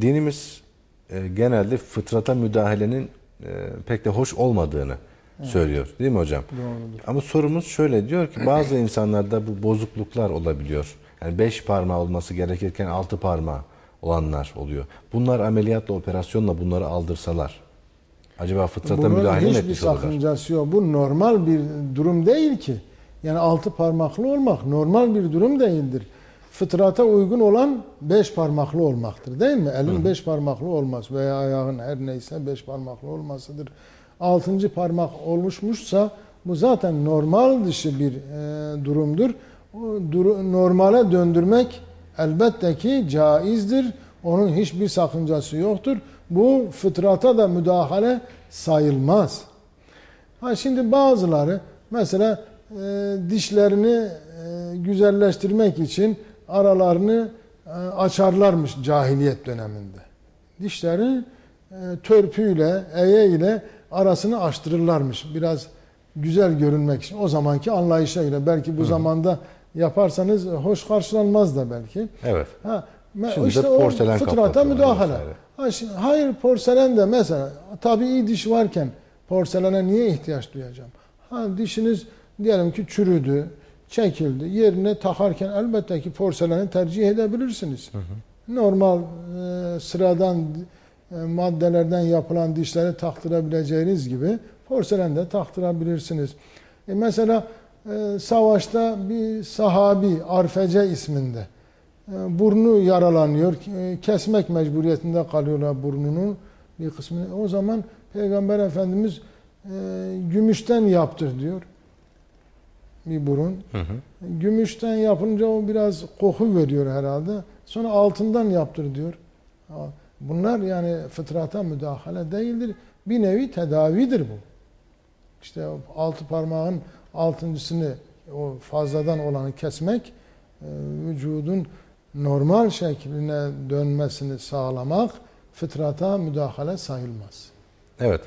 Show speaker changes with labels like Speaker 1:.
Speaker 1: dinimiz e, genelde fıtrata müdahalenin e, pek de hoş olmadığını söylüyor. Değil mi hocam?
Speaker 2: Doğrudur.
Speaker 1: Ama sorumuz şöyle diyor ki bazı insanlarda bu bozukluklar olabiliyor. Yani beş parmağı olması gerekirken altı parmağı olanlar oluyor. Bunlar ameliyatla, operasyonla bunları aldırsalar acaba fıtrata
Speaker 2: Bunun
Speaker 1: müdahale mi
Speaker 2: hiçbir
Speaker 1: etmiş olurlar?
Speaker 2: sakıncası yok. Bu normal bir durum değil ki. Yani altı parmaklı olmak normal bir durum değildir. Fıtrata uygun olan beş parmaklı olmaktır değil mi? Elin beş parmaklı olmaz veya ayağın her neyse beş parmaklı olmasıdır. Altıncı parmak oluşmuşsa bu zaten normal dışı bir e, durumdur. O duru- normale döndürmek elbette ki caizdir. Onun hiçbir sakıncası yoktur. Bu fıtrata da müdahale sayılmaz. Ha şimdi bazıları mesela e, dişlerini e, güzelleştirmek için aralarını e, açarlarmış cahiliyet döneminde. Dişlerini e, törpüyle, eye ile arasını açtırırlarmış. Biraz güzel görünmek için. O zamanki anlayışa göre. Belki bu zamanda yaparsanız hoş karşılanmaz da belki.
Speaker 1: Evet.
Speaker 2: Ha,
Speaker 1: Şimdi de
Speaker 2: işte o
Speaker 1: porselen
Speaker 2: fıtrata
Speaker 1: kaplatıyorlar
Speaker 2: müdahale.
Speaker 1: vesaire.
Speaker 2: Hayır porselen de mesela tabii diş varken porselene niye ihtiyaç duyacağım? Ha dişiniz diyelim ki çürüdü, çekildi. Yerine takarken elbette ki porseleni tercih edebilirsiniz. Normal e, sıradan e, maddelerden yapılan dişleri taktırabileceğiniz gibi porselen de taktırabilirsiniz. E, mesela e, savaşta bir sahabi Arfece isminde e, burnu yaralanıyor. e, Kesmek mecburiyetinde kalıyorlar burnunun bir kısmını. O zaman Peygamber Efendimiz e, gümüşten yaptır diyor. Bir burun.
Speaker 1: Hı hı.
Speaker 2: Gümüşten yapınca o biraz koku veriyor herhalde. Sonra altından yaptır diyor. Bunlar yani fıtrata müdahale değildir. Bir nevi tedavidir bu. İşte altı parmağın altıncısını o fazladan olanı kesmek e, vücudun normal şekline dönmesini sağlamak fıtrata müdahale sayılmaz.
Speaker 1: Evet.